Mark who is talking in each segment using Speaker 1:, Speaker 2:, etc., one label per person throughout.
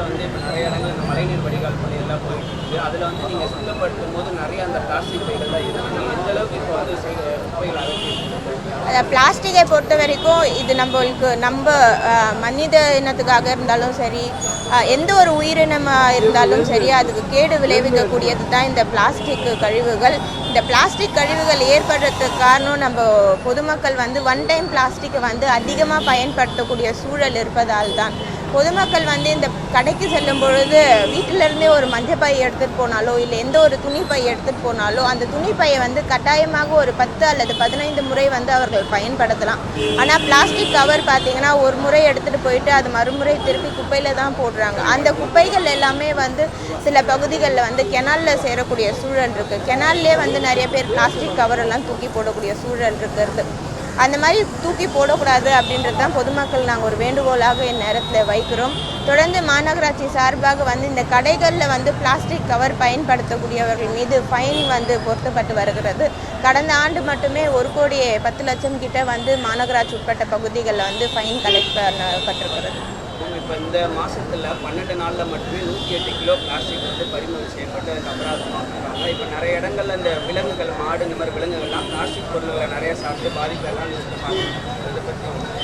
Speaker 1: சென்னையில் வந்து இப்போ நிறைய இடங்கள் இந்த மழைநீர் வடிகால் பணியெல்லாம் போயிட்டு இருக்கு அதில் வந்து நீங்கள் சுத்தப்படுத்தும் போது நிறைய அந்த பிளாஸ்டிக் பைகள்லாம் இருக்கு நீங்கள் எந்த அளவுக்கு இப்போ வந்து குப்பைகள் அகற்றிட்டு
Speaker 2: பிளாஸ்டிக்கை பொறுத்த வரைக்கும் இது நம்மளுக்கு நம்ம மனித இனத்துக்காக இருந்தாலும் சரி எந்த ஒரு உயிரினமாக இருந்தாலும் சரி அதுக்கு கேடு விளைவிக்கக்கூடியது தான் இந்த பிளாஸ்டிக் கழிவுகள். இந்த பிளாஸ்டிக் கழிவுகள் ஏற்படுறதுக்கு காரணம் நம்ம பொதுமக்கள் வந்து ஒன் டைம் பிளாஸ்டிக்கை வந்து அதிகமாக பயன்படுத்தக்கூடிய சூழல் இருப்பதால் தான். பொதுமக்கள் வந்து இந்த கடைக்கு செல்லும் பொழுது வீட்டிலிருந்தே ஒரு மஞ்சள் பை எடுத்துகிட்டு போனாலோ இல்லை எந்த ஒரு துணி பை எடுத்துகிட்டு போனாலோ அந்த துணி பையை வந்து கட்டாயமாக ஒரு பத்து அல்லது பதினைந்து முறை வந்து அவர்கள் பயன்படுத்தலாம். ஆனால் பிளாஸ்டிக் கவர் பார்த்தீங்கன்னா ஒரு முறை எடுத்துகிட்டு போயிட்டு அது மறுமுறை திருப்பி குப்பையில் தான் போடுறாங்க. அந்த குப்பைகள் எல்லாமே வந்து சில பகுதிகளில் வந்து கெனாலில் சேரக்கூடிய சூழல் இருக்குது கெனால்லே வந்து நிறைய பேர் பிளாஸ்டிக் கவர் எல்லாம் தூக்கி போடக்கூடிய சூழல் இருக்கிறது. அந்த மாதிரி தூக்கி போடக்கூடாது அப்படின்றது தான் பொதுமக்கள் நாங்கள் ஒரு வேண்டுகோளாக இந்நேரத்தில் வைக்கிறோம். தொடர்ந்து மாநகராட்சி சார்பாக வந்து இந்த கடைகளில் வந்து பிளாஸ்டிக் கவர் பயன்படுத்தக்கூடியவர்கள் மீது ஃபைன் வந்து பொருத்தப்பட்டு வருகிறது. கடந்த ஆண்டு மட்டுமே ஒரு கோடி பத்து லட்சம் கிட்ட வந்து மாநகராட்சி உட்பட்ட பகுதிகளில் வந்து ஃபைன் கலெக்ட் பண்ணப்பட்டிருக்கிறது.
Speaker 1: இப்போ இந்த மாசத்துல பன்னெண்டு நாள்ல மட்டுமே நூற்றி எட்டு கிலோ பிளாஸ்டிக் வந்து பறிமுதல் செய்யப்பட்டு அதுக்கு அபராதமாக்குறாங்க இப்போ நிறைய இடங்கள்ல இந்த விலங்குகள் மாடு இந்த மாதிரி விலங்குகள்லாம் பிளாஸ்டிக் பொருட்களை நிறைய சாப்பிட்டு பாதிப்பெல்லாம்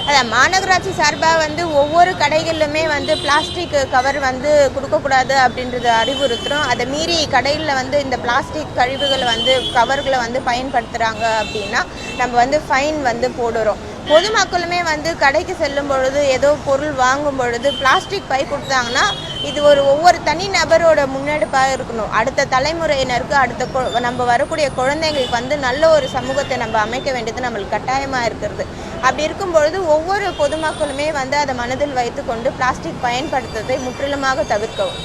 Speaker 2: அதான் மாநகராட்சி சார்பாக வந்து ஒவ்வொரு கடைகளிலுமே வந்து பிளாஸ்டிக் கவர் வந்து கொடுக்கக்கூடாது அப்படின்றத அறிவுறுத்துகிறோம் அதை மீறி கடையில் வந்து இந்த பிளாஸ்டிக் கழிவுகளை வந்து கவர்களை வந்து பயன்படுத்துகிறாங்க அப்படின்னா நம்ம வந்து ஃபைன் வந்து போடுறோம். பொதுமக்களுமே வந்து கடைக்கு செல்லும் பொழுது ஏதோ பொருள் வாங்கும் பொழுது பிளாஸ்டிக் பை கொடுத்தாங்கன்னா இது ஒரு ஒவ்வொரு தனி நபரோட முன்னெடுப்பாக இருக்கணும். அடுத்த தலைமுறையினருக்கு அடுத்த நம்ம வரக்கூடிய குழந்தைங்களுக்கு வந்து நல்ல ஒரு சமூகத்தை நம்ம அமைக்க வேண்டியது நம்மளுக்கு கட்டாயமாக இருக்கிறது. அப்படி இருக்கும் பொழுது ஒவ்வொரு பொதுமக்களுமே வந்து அதை மனதில் வைத்துக்கொண்டு பிளாஸ்டிக் பயன்படுத்துவதை முற்றிலுமாக தவிர்க்கவும்.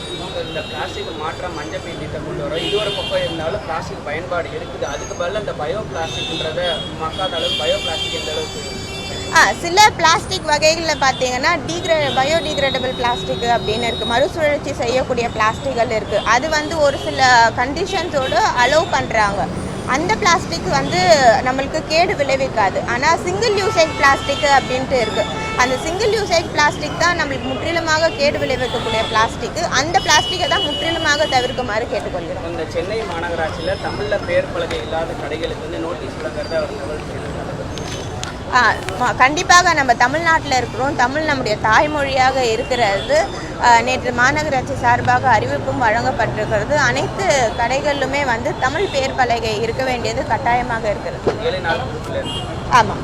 Speaker 1: இந்த பிளாஸ்டிக் மாற்ற மஞ்சள் பை திட்டம் கொண்டு வரோம் இது ஒரு பக்கம் இருந்தாலும் பிளாஸ்டிக் பயன்பாடு இருக்குது. அதுக்கு பதிலா இந்த பயோ பிளாஸ்டிக்ன்றத மக்காத அளவு பயோ பிளாஸ்டிக் எந்த அளவுக்கு?
Speaker 2: ஆ சில பிளாஸ்டிக் வகைகளில் பார்த்தீங்கன்னா டீக்ரே பயோடிகிரேடபிள் பிளாஸ்டிக் அப்படின்னு இருக்குது மறுசுழற்சி செய்யக்கூடிய பிளாஸ்டிக்கள் இருக்குது அது வந்து ஒரு சில கண்டிஷன்ஸோடு அலோவ் பண்ணுறாங்க அந்த பிளாஸ்டிக் வந்து நம்மளுக்கு கேடு விளைவிக்காது. ஆனால் சிங்கிள் யூசேஜ் பிளாஸ்டிக் அப்படின்ட்டு இருக்குது அந்த சிங்கிள் யூசேஜ் பிளாஸ்டிக் தான் நம்மளுக்கு முற்றிலுமாக கேடு விளைவிக்கக்கூடிய பிளாஸ்டிக் அந்த பிளாஸ்டிக்கை தான் முற்றிலுமாக தவிர்க்குமாறு கேட்டுக்கொள்கிறோம்.
Speaker 1: இந்த சென்னை மாநகராட்சியில் தமிழில் பேர் பலகை இல்லாத கடைகளுக்கு வந்து நோட்டீஸ் வழங்குறத அவர்
Speaker 2: கண்டிப்பாக நம்ம தமிழ்நாட்டில் இருக்கிறோம். தமிழ் நம்முடைய தாய்மொழியாக இருக்கிறது. நேற்று மாநகராட்சி சார்பாக அறிவிப்பும் வழங்கப்பட்டிருக்கிறது. அனைத்து கடைகளிலுமே வந்து தமிழ் பேர் பலகை இருக்க வேண்டியது கட்டாயமாக இருக்கிறது. ஆமாம்.